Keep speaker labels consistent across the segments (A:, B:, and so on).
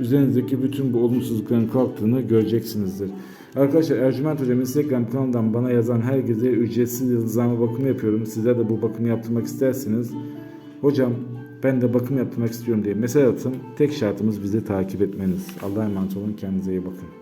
A: üzerinizdeki bütün bu olumsuzlukların kalktığını göreceksinizdir. Arkadaşlar Ercüment Hocam Instagram kanalından bana yazan herkese ücretsiz yıldızlama bakımı yapıyorum. Sizler de bu bakımı yaptırmak isterseniz hocam ben de bakım yaptırmak istiyorum diye mesaj atın. Tek şartımız bizi takip etmeniz. Allah'a emanet olun. Kendinize iyi bakın.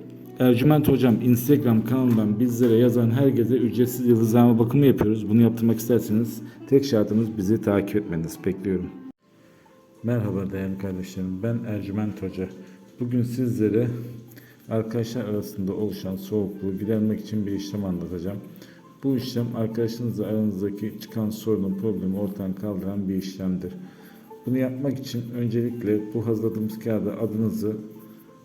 A: Ercüment Hocam Instagram kanalından bizlere yazan herkese ücretsiz yıldızlama bakımı yapıyoruz. Bunu yaptırmak isterseniz tek şartımız bizi takip etmeniz. Bekliyorum. Merhaba değerli kardeşlerim. Ben Ercüment Hoca. Bugün sizlere arkadaşlar arasında oluşan soğukluğu gidermek için bir işlem anlatacağım. Bu işlem arkadaşınızla aranızdaki çıkan sorunu, problemi ortadan kaldıran bir işlemdir. Bunu yapmak için öncelikle bu hazırladığımız kağıda adınızı,